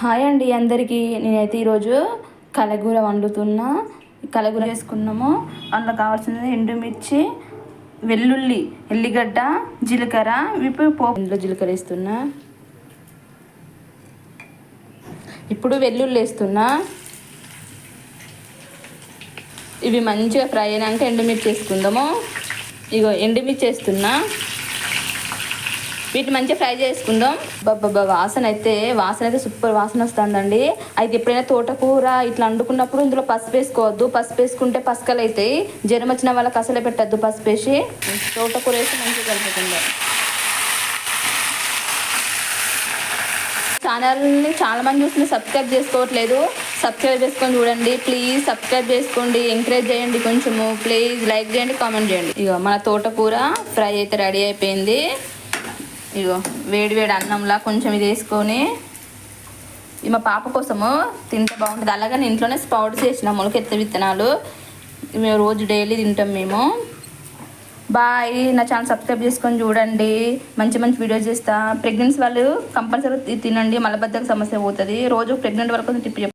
Hi అండి అందరికీ. నేనైతే ఈరోజు కలగూర వండుతున్నా. కలగూర వేసుకున్నాము అందులో కావాల్సినది ఎండుమిర్చి వెల్లుల్లి ఎల్లిగడ్డ జీలకర్ర ఇప్పుడు పోపు ఇందులో జీలకర్ర వేస్తున్నా. ఇప్పుడు వెల్లుల్లి వేస్తున్నా. ఇవి మంచిగా ఫ్రై అయినాక ఎండుమిర్చి వేసుకుందాము. ఇగో ఎండుమిర్చి వేస్తున్నా. వీటిని మంచిగా ఫ్రై చేసుకుందాం. బాబా వాసన అయితే వాసన అయితే సూపర్ వాసన వస్తుందండి. అయితే ఎప్పుడైనా తోటకూర ఇట్లా వండుకున్నప్పుడు ఇందులో పసుపు వేసుకోవద్దు. పసుపు వేసుకుంటే పసుకలు అవుతాయి జ్వరం వచ్చిన వాళ్ళకి అసలే పెట్టద్దు పసుపు వేసి. తోటకూర వేసి మంచిగా కలుపుకుందాం. ఛానల్ని చాలా మంది చూస్తున్నారు. సబ్స్క్రైబ్ చేసుకోవట్లేదు. సబ్స్క్రైబ్ చేసుకొని చూడండి. ప్లీజ్ సబ్స్క్రైబ్ చేసుకోండి. ఎంకరేజ్ చేయండి కొంచెము. ప్లీజ్ లైక్ చేయండి కామెంట్ చేయండి. ఇక మన తోటకూర ఫ్రై అయితే రెడీ అయిపోయింది. ఇగో వేడి వేడి అన్నంలా కొంచెం ఇది వేసుకొని ఇది మా పాప కోసము తింటే బాగుంటుంది. అలాగే నేను ఇంట్లోనే స్పౌట్స్ చేసిన మొలకెత్త విత్తనాలు. మేము రోజు డైలీ తింటాం మేము. బాయ్ నా ఛానల్ సబ్స్క్రైబ్ చేసుకొని చూడండి. మంచి మంచి వీడియోస్ చేస్తా. ప్రెగ్నెన్సీ వాళ్ళు కంపల్సరీ తినండి. మలబద్ధక సమస్య పోతుంది. రోజు ప్రెగ్నెంట్ వరకు టిప్